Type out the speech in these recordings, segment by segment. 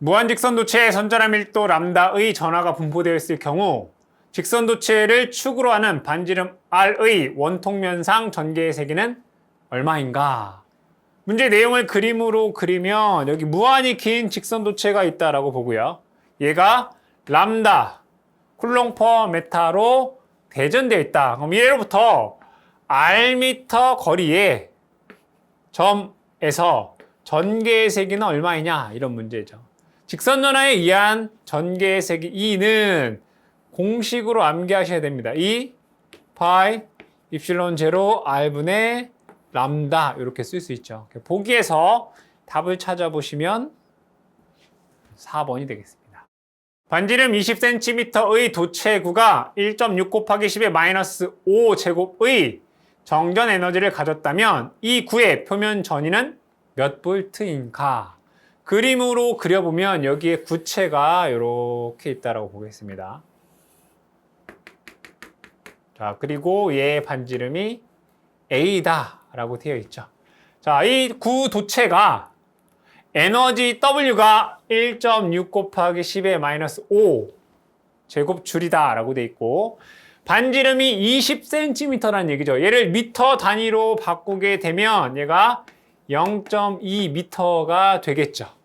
무한 직선 도체의 선전함 밀도 람다의 전하가 분포되어 있을 경우 직선 도체를 축으로 하는 반지름 R의 원통면상 전개의 세기는 얼마인가? 문제 내용을 그림으로 그리면 여기 무한히 긴 직선 도체가 있다라고 보고요. 얘가 람다 쿨롱 퍼 메타로 대전되어 있다. 그럼 얘로부터 R미터 거리에 점에서 전개의 세기는 얼마이냐 이런 문제죠. 직선전화에 의한 전개의 세기 E는 공식으로 암기하셔야 됩니다. E 파이 입실론 제로 R분의 람다 이렇게 쓸 수 있죠. 보기에서 답을 찾아보시면 4번이 되겠습니다. 반지름 20cm의 도체구가 1.6 곱하기 10의 마이너스 5 제곱의 정전 에너지를 가졌다면 이 구의 표면 전위는 몇 볼트인가? 그림으로 그려보면 여기에 구체가 이렇게 있다라고 보겠습니다. 자, 그리고 얘의 반지름이 A다 라고 되어 있죠. 자, 이 구 도체가 에너지 W가 1.6 곱하기 10의 마이너스 5 제곱 줄이다 라고 되어 있고 반지름이 20cm라는 얘기죠. 얘를 미터 단위로 바꾸게 되면 얘가 0.2m가 되겠죠.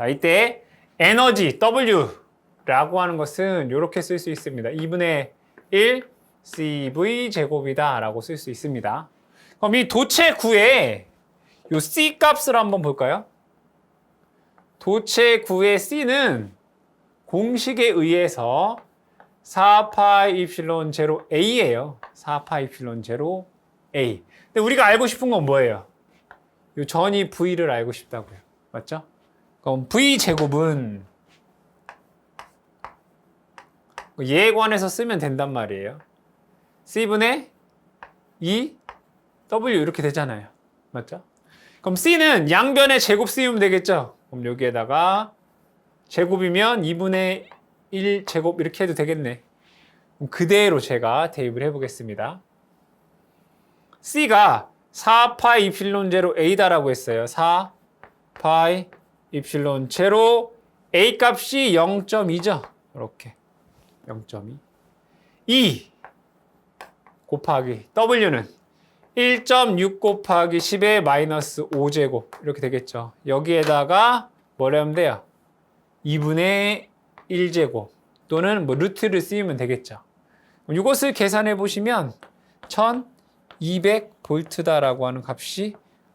자, 이때 에너지 W라고 하는 것은 이렇게 쓸 수 있습니다. 2분의 1 CV 제곱이다 라고 쓸 수 있습니다. 그럼 이 도체 구의 요 C 값을 한번 볼까요? 도체 구의 C는 공식에 의해서 4파 입실론 제로 A예요. 4파 입실론 제로 A. 근데 우리가 알고 싶은 건 뭐예요? 요 전이 V를 알고 싶다고요. 맞죠? 그럼 V 제곱은 얘에 관해서 쓰면 된단 말이에요. C분의 2 W 이렇게 되잖아요. 맞죠? 그럼 C는 양변에 제곱 쓰이면 되겠죠? 그럼 여기에다가 제곱이면 2분의 1 제곱 이렇게 해도 되겠네. 그럼 그대로 제가 대입을 해보겠습니다. C가 4파이 입실론 제로 A다라고 했어요. 4파이 입실론 제로 A 값이 0.2죠. 이렇게 0.2 2 곱하기 W는 1.6 곱하기 10의 마이너스 5제곱 이렇게 되겠죠. 여기에다가 뭐라 하면 돼요? 2분의 1제곱 또는 뭐 루트를 쓰이면 되겠죠. 이것을 계산해 보시면 1200볼트다라고 하는 값이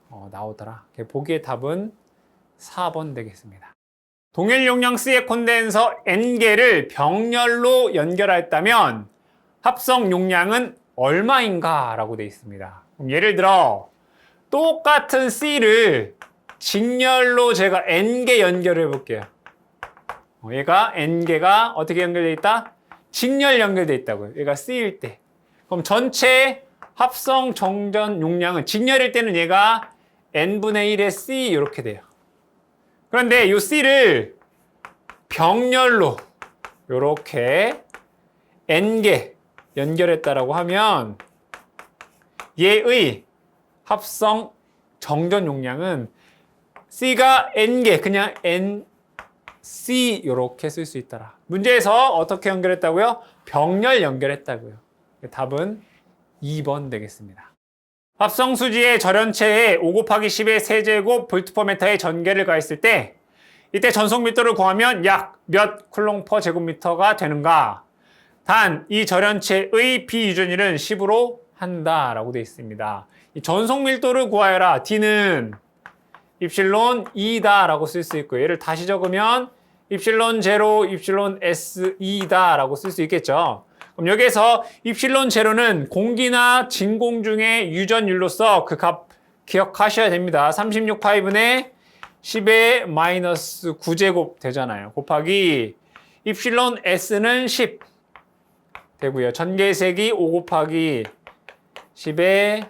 어, 나오더라. 보기의 답은 4번 되겠습니다. 동일 용량 C의 콘덴서 N개를 병렬로 연결했다면 합성 용량은 얼마인가 라고 되어 있습니다. 예를 들어 똑같은 C를 직렬로 제가 N개 연결해 볼게요. 어, 얘가 N개가 어떻게 연결되어 있다? 직렬 연결되어 있다고요. 얘가 C일 때. 그럼 전체 합성 정전 용량은 직렬일 때는 얘가 N분의 1의 C 이렇게 돼요. 그런데 이 C를 병렬로 이렇게 N개 연결했다라고 하면 얘의 합성 정전 용량은 C가 N개 그냥 NC 이렇게 쓸 수 있더라. 문제에서 어떻게 연결했다고요? 병렬 연결했다고요. 답은 2번 되겠습니다. 합성 수지의 절연체에 5 곱하기 10의 세제곱 볼트퍼메타의 전개를 가했을 때 이때 전속 밀도를 구하면 약 몇 쿨롱 퍼 제곱미터가 되는가? 단 이 절연체의 비유전율은 10으로 한다라고 되어 있습니다. 이 전속 밀도를 구하여라. D는 입실론 2다라고 쓸 수 있고 얘를 다시 적으면 입실론 제로, 입실론 S2다라고 쓸 수 있겠죠. 그럼 여기에서 입실론 제로는 공기나 진공 중의 유전율로서 그 값 기억하셔야 됩니다. 36 파이분의 10의 마이너스 9제곱 되잖아요. 곱하기 입실론 S는 10 되고요. 전개색이 5 곱하기 10의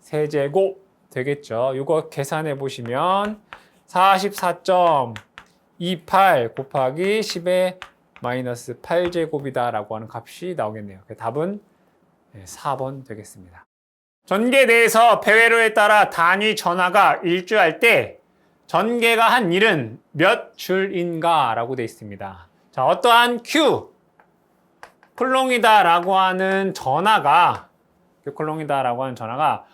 세제곱 되겠죠. 이거 계산해 보시면 44.28 곱하기 10의 마이너스 8제곱이다라고 하는 값이 나오겠네요. 답은 4번 되겠습니다. 전개 내에서 배회로에 따라 단위 전하가 일주할 때 전개가 한 일은 몇 줄인가 라고 되어 있습니다. 자, 어떠한 Q, 쿨롱이다 라고 하는 전화가, Q 쿨롱이다 라고 하는 전화가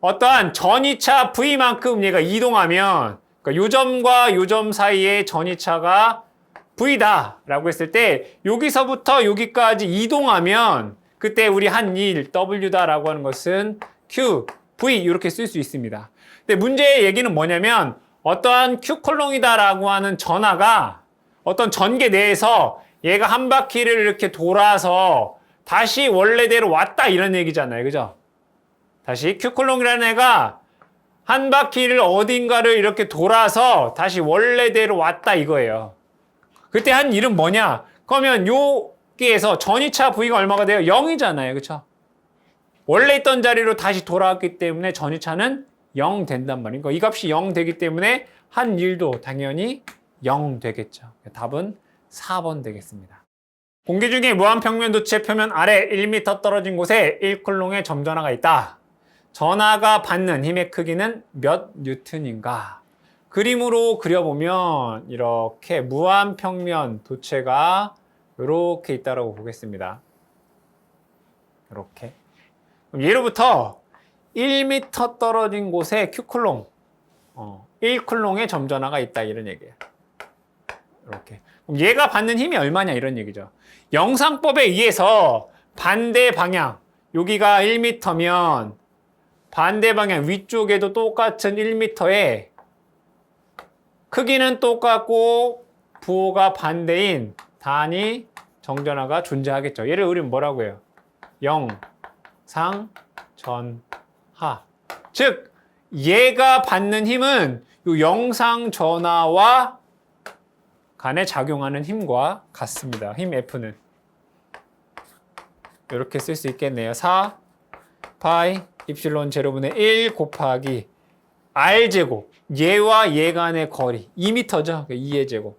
어떠한 전이차 V만큼 얘가 이동하면, 그러니까 요점과 요점 사이의 전이차가 V다 라고 했을 때, 여기서부터 여기까지 이동하면, 그때 우리 한 일, W다 라고 하는 것은 Q, V 이렇게 쓸 수 있습니다. 근데 문제의 얘기는 뭐냐면, 어떠한 큐콜롱이다 라고 하는 전화가 어떤 전개 내에서 얘가 한 바퀴를 이렇게 돌아서 다시 원래대로 왔다 이런 얘기잖아요. 그죠? 다시 큐콜롱이라는 애가 한 바퀴를 어딘가를 이렇게 돌아서 다시 원래대로 왔다 이거예요. 그때 한 일은 뭐냐? 그러면 여기에서 전이차 V가 얼마가 돼요? 0이잖아요. 그쵸? 원래 있던 자리로 다시 돌아왔기 때문에 전이차는 0 된단 말이에요. 이 값이 0 되기 때문에 한 일도 당연히 0 되겠죠. 답은 4번 되겠습니다. 공기 중에 무한평면 도체 표면 아래 1m 떨어진 곳에 1쿨롱의 점전화가 있다. 전화가 받는 힘의 크기는 몇 뉴턴인가? 그림으로 그려보면 이렇게 무한평면 도체가 이렇게 있다고 보겠습니다. 이렇게. 그럼 예로부터 1m 떨어진 곳에 Q쿨롱, 어, 1쿨롱의 점전화가 있다 이런 얘기예요. 이렇게. 그럼 얘가 받는 힘이 얼마냐 이런 얘기죠. 영상법에 의해서 반대 방향, 여기가 1m면 반대 방향 위쪽에도 똑같은 1m에 크기는 똑같고 부호가 반대인 단위 정전화가 존재하겠죠. 얘를 우리는 뭐라고 해요? 영, 상, 전, 하. 즉, 얘가 받는 힘은 이 영상 전화와 간에 작용하는 힘과 같습니다. 힘 F는. 이렇게 쓸 수 있겠네요. 4 파이 입실론 제로분의 1 곱하기 r 제곱 얘와 얘 간의 거리 2m죠. 2의 제곱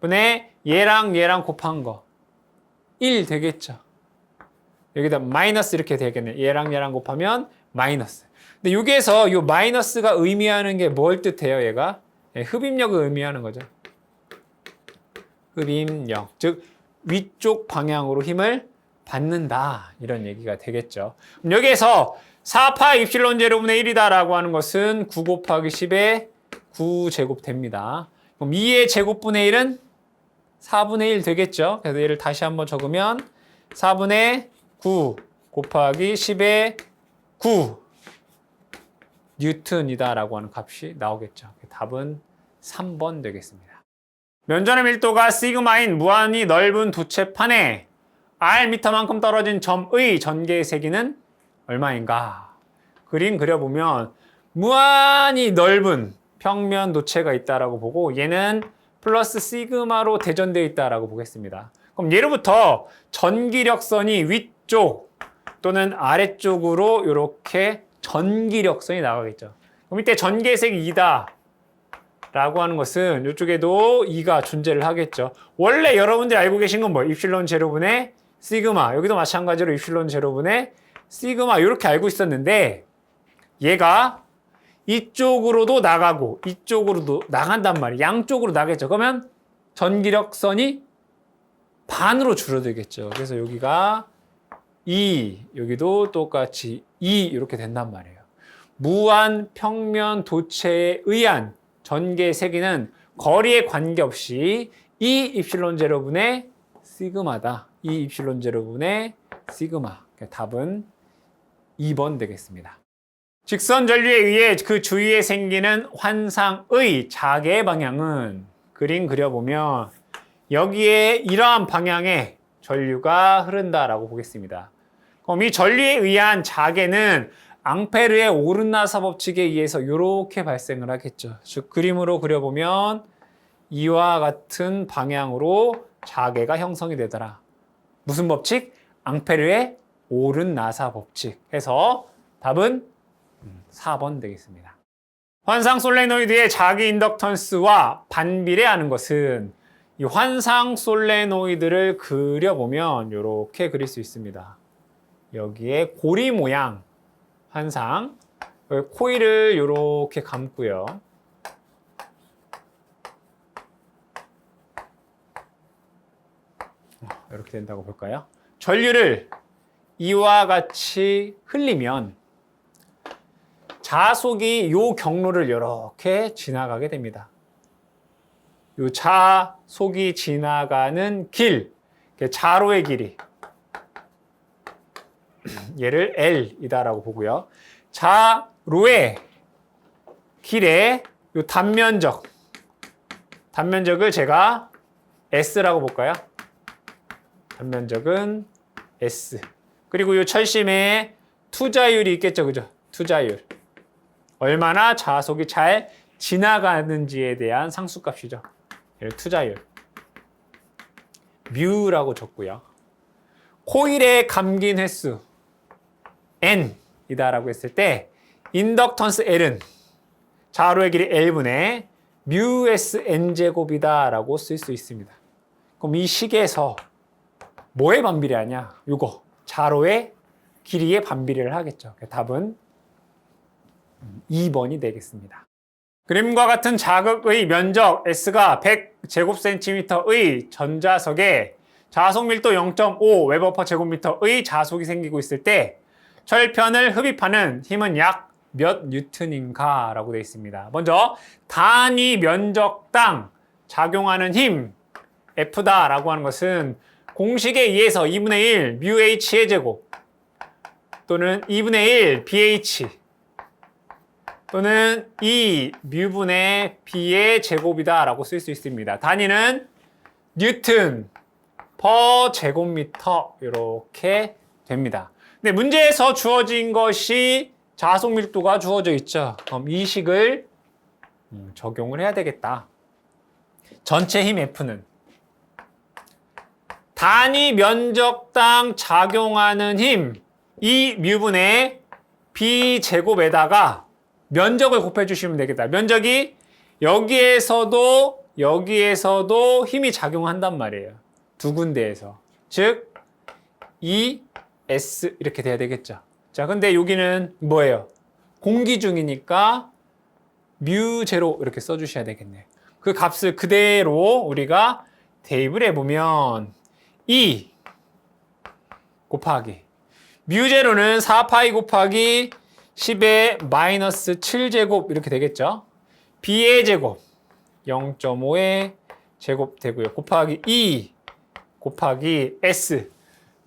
분의 얘랑 얘랑 곱한 거 1 되겠죠. 여기다 마이너스 이렇게 되겠네. 얘랑 얘랑 곱하면 마이너스. 근데 여기에서 이 마이너스가 의미하는 게 뭘 뜻해요, 얘가? 예, 흡입력을 의미하는 거죠. 흡입력. 즉, 위쪽 방향으로 힘을 받는다. 이런 얘기가 되겠죠. 여기에서 4파 입실론 제로분의 1이다라고 하는 것은 9 곱하기 10의 9 제곱 됩니다. 그럼 2의 제곱분의 1은 4분의 1 되겠죠. 그래서 얘를 다시 한번 적으면 4분의 9 곱하기 10의 9 뉴턴이다라고 하는 값이 나오겠죠. 답은 3번 되겠습니다. 면전의 밀도가 시그마인 무한히 넓은 두체판에 r 미터만큼 떨어진 점의 전개의 세기는 얼마인가? 그림 그려보면 무한히 넓은 평면 도체가 있다라고 보고 얘는 플러스 시그마로 대전되어 있다라고 보겠습니다. 그럼 예로부터 전기력선이 위쪽 또는 아래쪽으로 이렇게 전기력선이 나가겠죠. 그럼 이때 전개색이 2다 라고 하는 것은 이쪽에도 2가 존재를 하겠죠. 원래 여러분들이 알고 계신 건 뭐? 입실론 제로분의 시그마. 여기도 마찬가지로 입실론 제로분의 시그마 이렇게 알고 있었는데 얘가 이쪽으로도 나가고 이쪽으로도 나간단 말이에요. 양쪽으로 나겠죠. 그러면 전기력선이 반으로 줄어들겠죠. 그래서 여기가 2, 여기도 똑같이 2 이렇게 된단 말이에요. 무한 평면 도체에 의한 전개 세기는 거리에 관계없이 2 입실론 제로분의 시그마다. 2 입실론 제로분의 시그마. 답은 2번 되겠습니다. 직선 전류에 의해 그 주위에 생기는 환상의 자개 방향은 그림 그려보면 여기에 이러한 방향의 전류가 흐른다라고 보겠습니다. 그럼 이 전류에 의한 자개는 앙페르의 오른나사 법칙에 의해서 이렇게 발생을 하겠죠. 즉 그림으로 그려보면 이와 같은 방향으로 자개가 형성이 되더라. 무슨 법칙? 앙페르의 옳은 나사 법칙 해서 답은 4번 되겠습니다. 환상 솔레노이드의 자기 인덕턴스와 반비례하는 것은 이 환상 솔레노이드를 그려보면 이렇게 그릴 수 있습니다. 여기에 고리 모양 환상 코일을 이렇게 감고요. 어, 이렇게 된다고 볼까요? 전류를 이와 같이 흘리면 자속이 요 경로를 이렇게 지나가게 됩니다. 요 자속이 지나가는 길, 자로의 길이 얘를 L이다라고 보고요. 자로의 길의 요 단면적 단면적을 제가 S라고 볼까요? 단면적은 S. 그리고 이 철심에 투자율이 있겠죠. 그죠? 투자율. 얼마나 자속이 잘 지나가는지에 대한 상수값이죠. 투자율. 뮤라고 적고요. 코일에 감긴 횟수 n이다라고 했을 때 인덕턴스 L은 자로의 길이 L분의 뮤 S n 제곱이다라고 쓸 수 있습니다. 그럼 이 식에서 뭐에 반비례하냐? 요거 자로의 길이의 반비례를 하겠죠. 답은 2번이 되겠습니다. 그림과 같은 자극의 면적 S가 100제곱센티미터의 전자석에 자속 밀도 0.5 웨버 퍼 제곱미터의 자속이 생기고 있을 때 철편을 흡입하는 힘은 약 몇 뉴턴인가 라고 되어 있습니다. 먼저 단위 면적당 작용하는 힘 F다 라고 하는 것은 공식에 의해서 2분의 1 뮤 H의 제곱 또는 2분의 1 BH 또는 2 뮤분의 B의 제곱이다 라고 쓸 수 있습니다. 단위는 뉴튼 퍼 제곱미터 이렇게 됩니다. 근데 문제에서 주어진 것이 자속 밀도가 주어져 있죠. 그럼 이 식을 음, 적용을 해야 되겠다. 전체 힘 F는 단위 면적당 작용하는 힘, 이 뮤분의 B 제곱에다가 면적을 곱해 주시면 되겠다. 면적이 여기에서도 여기에서도 힘이 작용한단 말이에요. 두 군데에서. 즉, E, S 이렇게 돼야 되겠죠. 자, 근데 여기는 뭐예요? 공기 중이니까 뮤 제로 이렇게 써주셔야 되겠네. 그 값을 그대로 우리가 대입을 해보면 2 곱하기 뮤 제로는 4파이 곱하기 10의 마이너스 7제곱 이렇게 되겠죠. B의 제곱 0.5의 제곱 되고요. 곱하기 2 곱하기 S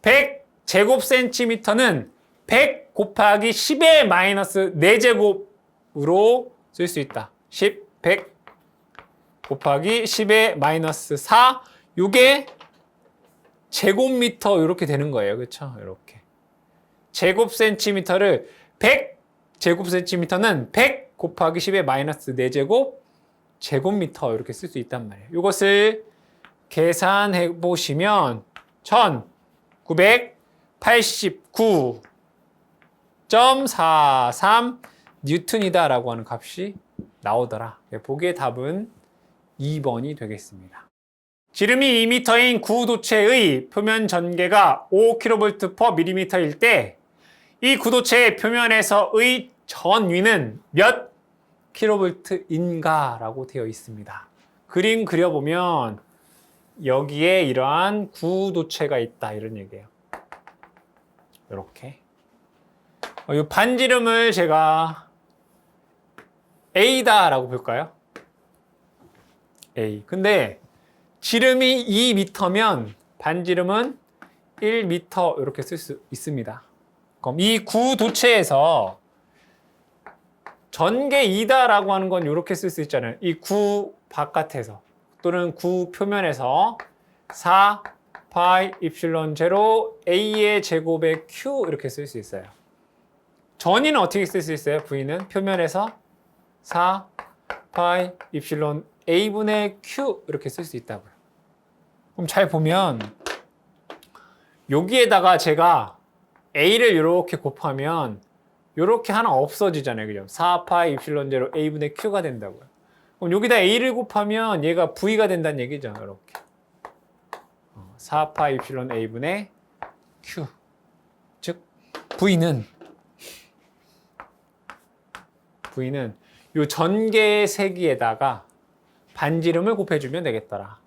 100 제곱 센티미터는 100 곱하기 10의 마이너스 4제곱으로 쓸 수 있다. 10, 100 곱하기 10의 마이너스 4 요게 제곱미터 이렇게 되는 거예요. 그렇죠? 이렇게. 제곱 센티미터를 100 제곱 센티미터는 100 곱하기 10의 마이너스 4제곱 제곱미터 이렇게 쓸 수 있단 말이에요. 이것을 계산해 보시면 1989.43 뉴턴이다라고 하는 값이 나오더라. 보기의 답은 2번이 되겠습니다. 지름이 2m인 구도체의 표면 전개가 5kV/mm일 때 이 구도체의 표면에서의 전위는 몇 kV인가라고 되어 있습니다. 그림 그려보면 여기에 이러한 구도체가 있다 이런 얘기예요. 이렇게 어, 이 반지름을 제가 A다라고 볼까요? A. 근데 지름이 2m면 반지름은 1m 이렇게 쓸 수 있습니다. 그럼 이 구도체에서 전개 2다라고 하는 건 이렇게 쓸 수 있잖아요. 이 구 바깥에서 또는 구 표면에서 4 파이 입실론 제로 a의 제곱의 q 이렇게 쓸 수 있어요. 전위는 어떻게 쓸 수 있어요? v는 표면에서 4 파이 입실론 a분의 q 이렇게 쓸 수 있다고요. 그럼 잘 보면 여기에다가 제가 a를 이렇게 곱하면 이렇게 하나 없어지잖아요. 그죠? 4파이 입실론 제로 a분의 q가 된다고요. 그럼 여기다 a를 곱하면 얘가 v가 된다는 얘기죠. 이렇게. 4파이 입실론 a분의 q. 즉 v는 v는 요 전개 세기에다가 반지름을 곱해주면 되겠더라.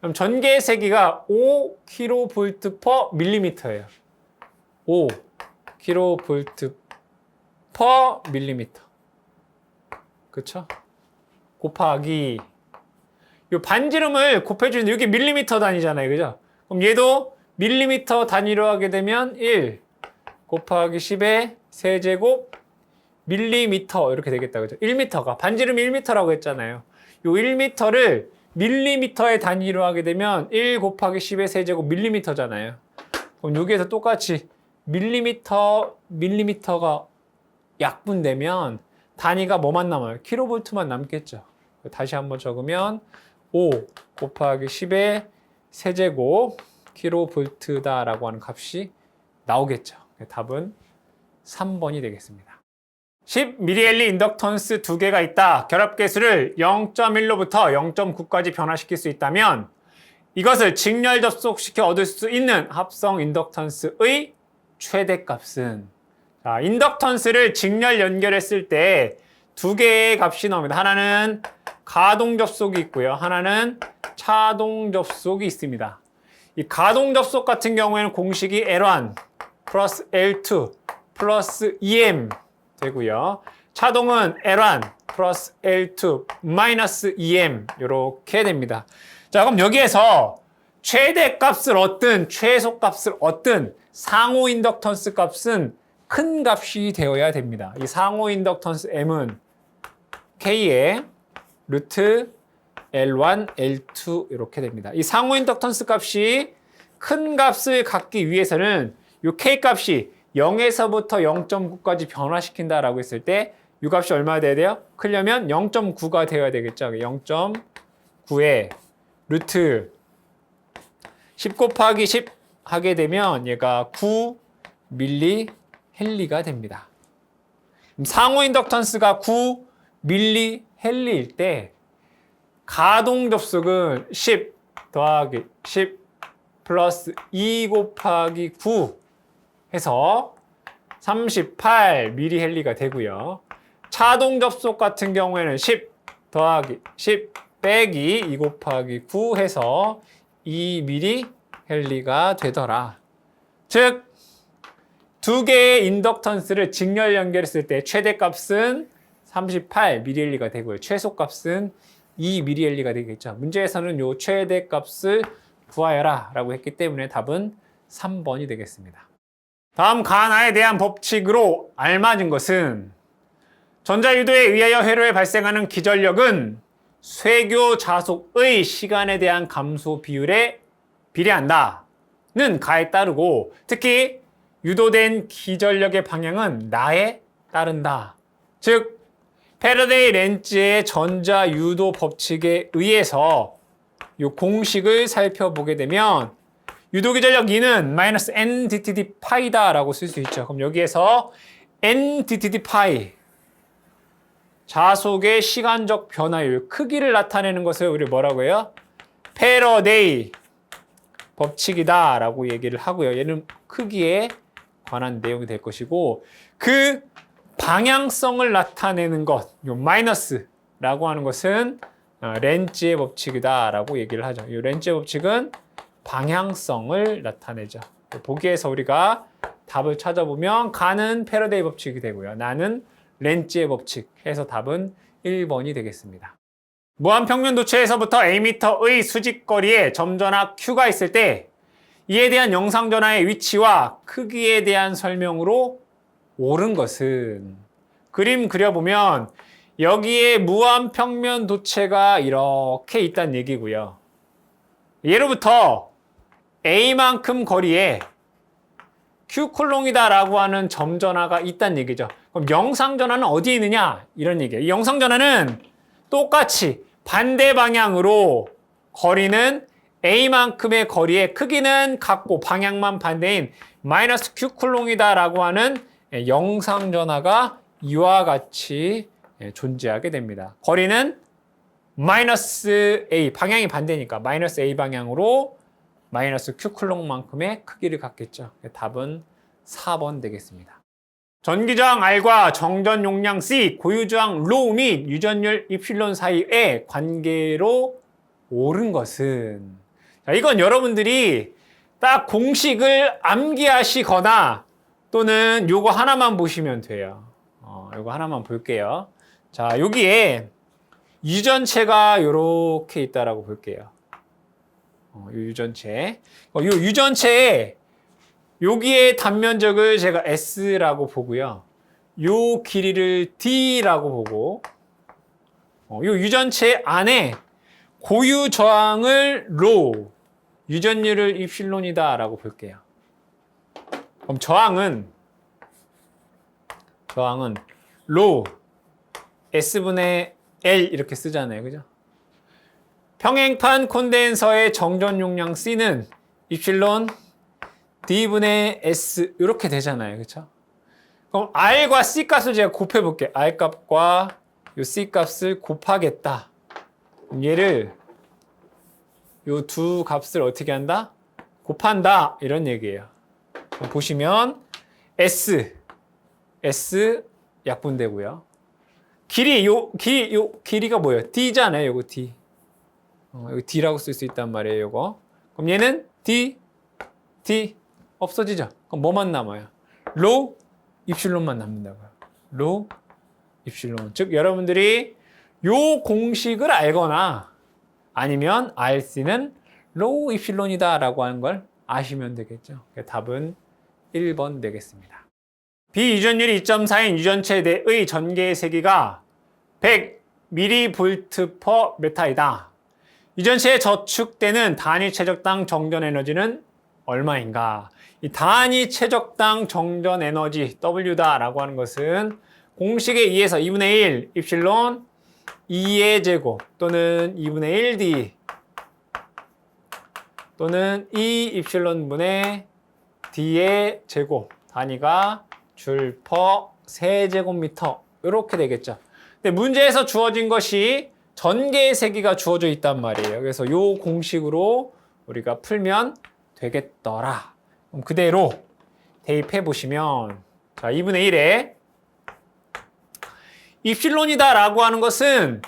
그럼 전개의 세기가 5kV per 밀리미터예요. 5 kV per 밀리미터. 그쵸? 곱하기 요 반지름을 곱해주는데 이게 밀리미터 단위잖아요. 그죠? 그럼 얘도 밀리미터 단위로 하게 되면 1 곱하기 10의 세제곱 밀리미터 이렇게 되겠다. 그죠? 1미터가 반지름 1미터라고 했잖아요. 요 1미터를 밀리미터의 단위로 하게 되면 1 곱하기 10의 세제곱 밀리미터잖아요. 그럼 여기에서 똑같이 밀리미터 밀리미터가 약분되면 단위가 뭐만 남아요? 킬로볼트만 남겠죠. 다시 한번 적으면 5 곱하기 10의 세제곱 킬로볼트다라고 하는 값이 나오겠죠. 답은 3번이 되겠습니다. 10mH 인덕턴스 두 개가 있다. 결합계수를 0.1로부터 0.9까지 변화시킬 수 있다면 이것을 직렬 접속시켜 얻을 수 있는 합성 인덕턴스의 최대값은 자, 인덕턴스를 직렬 연결했을 때 두 개의 값이 나옵니다. 하나는 가동 접속이 있고요. 하나는 차동 접속이 있습니다. 이 가동 접속 같은 경우에는 공식이 L1 플러스 L2 플러스 EM 되고요. 차동은 L1 플러스 L2 마이너스 EM 이렇게 됩니다. 자 그럼 여기에서 최대 값을 얻든 최소 값을 얻든 상호 인덕턴스 값은 큰 값이 되어야 됩니다. 이 상호 인덕턴스 M은 K의 루트 L1, L2 이렇게 됩니다. 이 상호 인덕턴스 값이 큰 값을 갖기 위해서는 이 K 값이 0에서부터 0.9까지 변화시킨다라고 했을 때이 값이 얼마 돼야 돼요? 크려면 0.9가 되어야 되겠죠. 0.9에 루트 10 곱하기 10 하게 되면 얘가 9 밀리 헨리가 됩니다. 상호 인덕턴스가 9 밀리 헨리일 때 가동 접속은 10 더하기 10 플러스 2 곱하기 9 해서 38 미리 헨리가 되고요. 차동 접속 같은 경우에는 10 더하기 10 빼기 2 곱하기 9 해서 2 미리 헨리가 되더라. 즉, 두 개의 인덕턴스를 직렬 연결했을 때 최대값은 38 미리엘리가 되고요. 최소값은 2 미리엘리가 되겠죠. 문제에서는 요 최대값을 구하여라 라고 했기 때문에 답은 3번이 되겠습니다. 다음 가나에 대한 법칙으로 알맞은 것은 전자유도에 의하여 회로에 발생하는 기전력은 쇠교 자속의 시간에 대한 감소 비율에 비례한다는 가에 따르고 특히 유도된 기전력의 방향은 나에 따른다. 즉 패러데이 렌즈의 전자 유도 법칙에 의해서 이 공식을 살펴보게 되면 유도 기 전력 2는 마이너스 n dtd 파이다라고 쓸 수 있죠. 그럼 여기에서 n dtd 파이 자속의 시간적 변화율 크기를 나타내는 것을 우리 뭐라고 해요? 패러데이 법칙이다라고 얘기를 하고요. 얘는 크기에 관한 내용이 될 것이고 그 방향성을 나타내는 것, 요 마이너스라고 하는 것은 어, 렌즈의 법칙이다라고 얘기를 하죠. 이 렌즈의 법칙은 방향성을 나타내죠. 보기에서 우리가 답을 찾아보면 가는 패러데이 법칙이 되고요. 나는 렌즈의 법칙 해서 답은 1번이 되겠습니다. 무한평면 도체에서부터 Am의 수직거리에 점전화 Q가 있을 때 이에 대한 영상전화의 위치와 크기에 대한 설명으로 옳은 것은 그림 그려보면 여기에 무한평면 도체가 이렇게 있다는 얘기고요. 예로부터 A만큼 거리에 Q콜롱이다라고 하는 점 전화가 있다는 얘기죠. 그럼 영상 전화는 어디에 있느냐? 이런 얘기예요. 이 영상 전화는 똑같이 반대 방향으로 거리는 A만큼의 거리의 크기는 같고 방향만 반대인 마이너스 Q쿨롱이다라고 하는 영상 전화가 이와 같이 존재하게 됩니다. 거리는 마이너스 A, 방향이 반대니까 마이너스 A 방향으로 마이너스 Q쿨롱만큼의 크기를 갖겠죠. 답은 4번 되겠습니다. 전기저항 R과 정전 용량 C, 고유저항 로및 유전율 이필론 사이의 관계로 옳은 것은 자, 이건 여러분들이 딱 공식을 암기하시거나 또는 요거 하나만 보시면 돼요. 어, 요거 하나만 볼게요. 자, 여기에 유전체가 요렇게 있다라고 볼게요. 어, 요 유전체. 어, 요 유전체에 여기에 단면적을 제가 S라고 보고요. 요 길이를 D라고 보고 어, 요 유전체 안에 고유 저항을 로, 유전율을 입실론이다 라고 볼게요. 그럼 저항은 저항은 로 S분의 L 이렇게 쓰잖아요. 그죠? 평행판 콘덴서의 정전 용량 C는 입실론 D분의 S 이렇게 되잖아요. 그렇죠? 그럼 R과 C 값을 제가 곱해 볼게요. R 값과 요 C 값을 곱하겠다. 얘를 요 두 값을 어떻게 한다? 곱한다. 이런 얘기예요. 보시면 S S 약분되고요. 길이 요길요 길이가 뭐예요? D잖아요. 요거 D. 어, 여기 D라고 쓸 수 있단 말이에요. 요거. 그럼 얘는 D D 없어지죠. 그럼 뭐만 남아요? 로 입실론만 남는다고요. 로 입실론. 즉 여러분들이 요 공식을 알거나 아니면 RC는 로우 입실론이다라고 하는 걸 아시면 되겠죠. 답은 1번 되겠습니다. 비유전율이 2.4인 유전체대의 전개의 세기가 100mV/m이다. 유전체에 저축되는 단위 최적당 정전 에너지는 얼마인가? 이 단위 최적당 정전 에너지 W다라고 하는 것은 공식에 의해서 2분의 1 입실론 2의 제곱 또는 2분의 1D 또는 2 입실론 분의 D의 제곱 단위가 줄 퍼 세제곱미터 이렇게 되겠죠. 근데 문제에서 주어진 것이 전개의 세기가 주어져 있단 말이에요. 그래서 이 공식으로 우리가 풀면 되겠더라. 그럼 그대로 대입해 보시면 자 2분의 1에 입실론이다 라고 하는 것은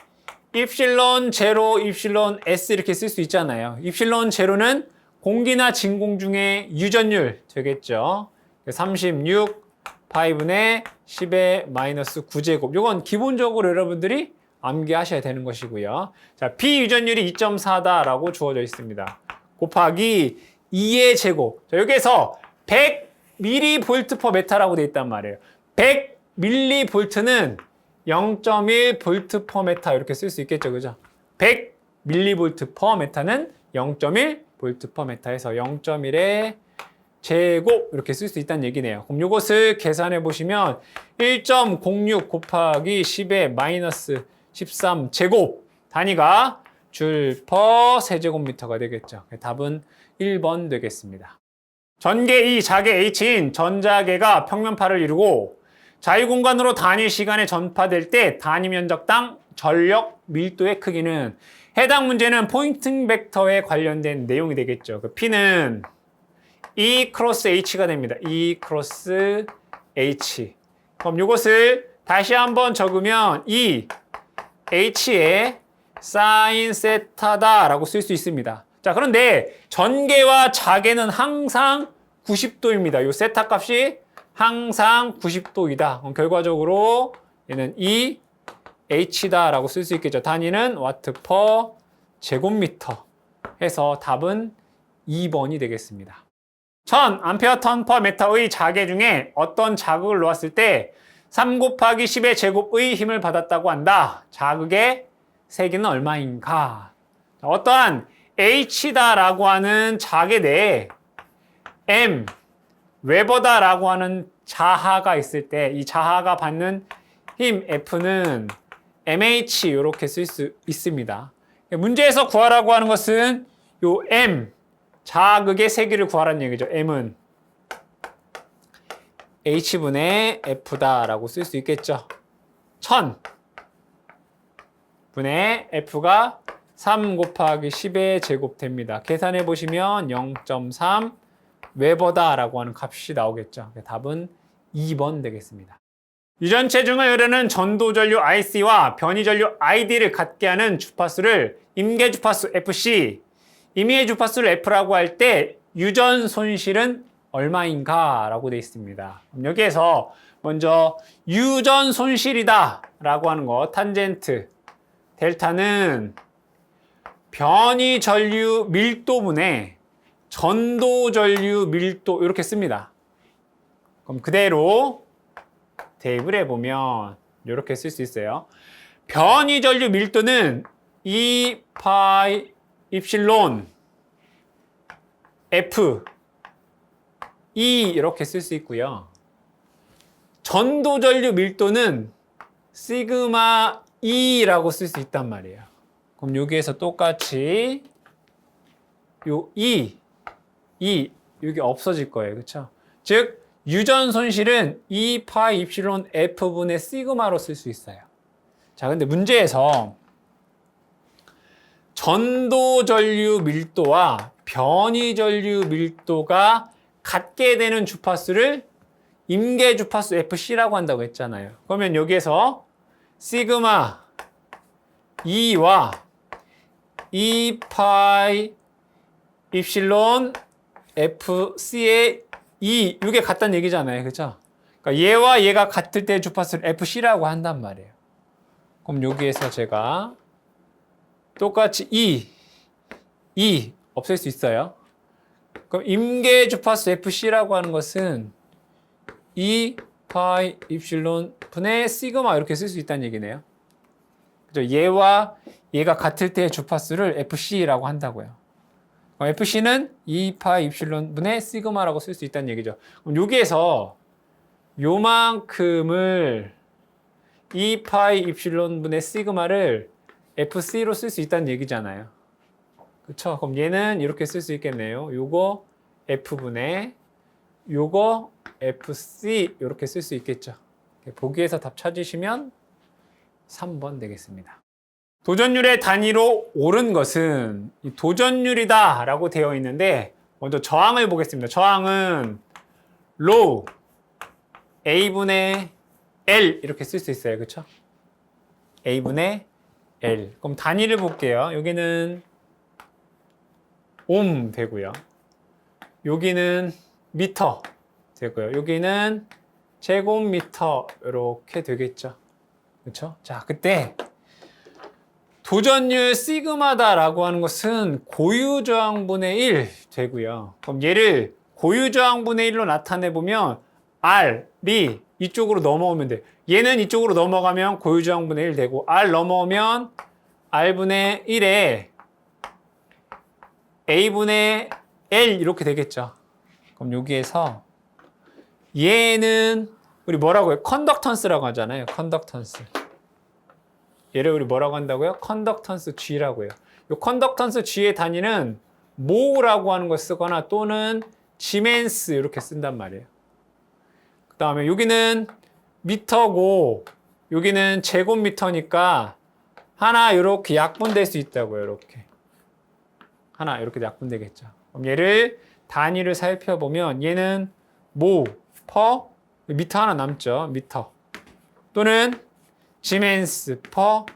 입실론 제로, 입실론 S 이렇게 쓸 수 있잖아요. 입실론 제로는 공기나 진공 중의 유전율 되겠죠. 36 파이분의 10의 마이너스 9제곱. 이건 기본적으로 여러분들이 암기하셔야 되는 것이고요. 자, 비유전율이 2.4다라고 주어져 있습니다. 곱하기 2의 제곱. 자, 여기에서 100 mV/m라고 되어 있단 말이에요. 100 mV는 0.1 V/m 이렇게 쓸 수 있겠죠. 그죠? 100 mV/m는 0.1 V/m에서 0.1의 제곱 이렇게 쓸 수 있다는 얘기네요. 그럼 이것을 계산해 보시면 1.06 곱하기 10의 마이너스 13 제곱 단위가 줄 퍼 세제곱미터가 되겠죠. 답은 1번 되겠습니다. 전개 이 자개 H인 전자계가 평면파를 이루고 자유공간으로 단위 시간에 전파될 때 단위 면적당 전력 밀도의 크기는 해당 문제는 포인팅 벡터에 관련된 내용이 되겠죠. 그 P는 E 크로스 H가 됩니다. E 크로스 H. 그럼 이것을 다시 한번 적으면 E H의 사인 세타다라고 쓸 수 있습니다. 자, 그런데 전개와 자개는 항상 90도입니다. 이 세타 값이 항상 90도이다. 그럼 결과적으로 얘는 E H다라고 쓸 수 있겠죠. 단위는 와트 퍼 제곱미터 해서 답은 2번이 되겠습니다. 1000 암페어 턴 퍼 메타의 자개 중에 어떤 자극을 놓았을 때 3 곱하기 10의 제곱의 힘을 받았다고 한다. 자극의 세기는 얼마인가? 어떠한 H다라고 하는 자개 내에 M, 웨버다라고 하는 자하가 있을 때 이 자하가 받는 힘 F는 MH 이렇게 쓸 수 있습니다. 문제에서 구하라고 하는 것은 요 M 자극의 세기를 구하라는 얘기죠. M은 H분의 F다라고 쓸 수 있겠죠. 1000 분의 F가 3 곱하기 10의 제곱 됩니다. 계산해 보시면 0.3 웨버다라고 하는 값이 나오겠죠. 답은 2번 되겠습니다. 유전 체 중을 흐르는 전도 전류 IC와 변이 전류 ID를 갖게 하는 주파수를 임계 주파수 FC, 임의의 주파수를 F라고 할 때 유전 손실은 얼마인가 라고 되어 있습니다. 여기에서 먼저 유전 손실이다 라고 하는 거 탄젠트 델타는 변이 전류 밀도분의 전도 전류 밀도 이렇게 씁니다. 그럼 그대로 대입을 해보면 이렇게 쓸 수 있어요. 변이 전류 밀도는 2 파이 입실론 F E 이렇게 쓸 수 있고요. 전도 전류 밀도는 시그마 E라고 쓸 수 있단 말이에요. 그럼 여기에서 똑같이 요 E, E 여기 없어질 거예요. 그렇죠? 즉 유전 손실은 2 파이 입실론 F분의 시그마로 쓸 수 있어요. 자, 근데 문제에서 전도 전류 밀도와 변이 전류 밀도가 같게 되는 주파수를 임계 주파수 FC라고 한다고 했잖아요. 그러면 여기에서 시그마 E와 2 파이 입실론 FC의 E 이게 같다는 얘기잖아요. 그죠? 그러니까 얘와 얘가 같을 때 주파수를 FC라고 한단 말이에요. 그럼 여기에서 제가 똑같이 E, E 없앨 수 있어요. 그럼 임계 주파수 FC라고 하는 것은 2 파이 입실론 분의 시그마 이렇게 쓸 수 있다는 얘기네요. 그죠? 얘와 얘가 같을 때의 주파수를 FC라고 한다고요. FC는 2 파이 입실론 분의 시그마라고 쓸 수 있다는 얘기죠. 그럼 여기에서 요만큼을 2 파이 입실론 분의 시그마를 FC로 쓸 수 있다는 얘기잖아요. 그쵸? 그럼 얘는 이렇게 쓸 수 있겠네요. 요거 F분의 요거 FC 이렇게 쓸 수 있겠죠. 보기에서 답 찾으시면 3번 되겠습니다. 도전율의 단위로 옳은 것은 이 도전율이다 라고 되어 있는데 먼저 저항을 보겠습니다. 저항은 low A분의 L 이렇게 쓸 수 있어요. 그쵸? A분의 L. 그럼 단위를 볼게요. 여기는 옴 되고요. 여기는 미터 되고요. 여기는 제곱미터 이렇게 되겠죠. 그렇죠? 자, 그때 도전율 시그마다라고 하는 것은 고유저항분의 1 되고요. 그럼 얘를 고유저항분의 1로 나타내 보면 R이 이쪽으로 넘어오면 돼. 얘는 이쪽으로 넘어가면 고유저항분의 1 되고 R 넘어오면 R분의 1에 A분의 L 이렇게 되겠죠. 그럼 여기에서 얘는 우리 뭐라고 해요? 컨덕턴스라고 하잖아요. 컨덕턴스. 얘를 우리 뭐라고 한다고요? 컨덕턴스 G라고 해요. 이 컨덕턴스 G의 단위는 모라고 하는 걸 쓰거나 또는 지멘스 이렇게 쓴단 말이에요. 그 다음에 여기는 미터고 여기는 제곱미터니까 하나 이렇게 약분될 수 있다고요. 이렇게 하나 이렇게 약분되겠죠. 그럼 얘를 단위를 살펴보면 얘는 모, 퍼, 미터 하나 남죠. 미터 또는 지멘스 퍼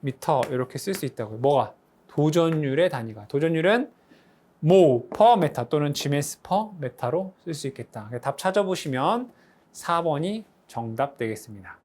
미터 이렇게 쓸 수 있다고요. 뭐가? 도전율의 단위가. 도전율은 모, 퍼 메타 또는 지멘스 퍼 메타로 쓸 수 있겠다. 답 찾아보시면 4번이 정답 되겠습니다.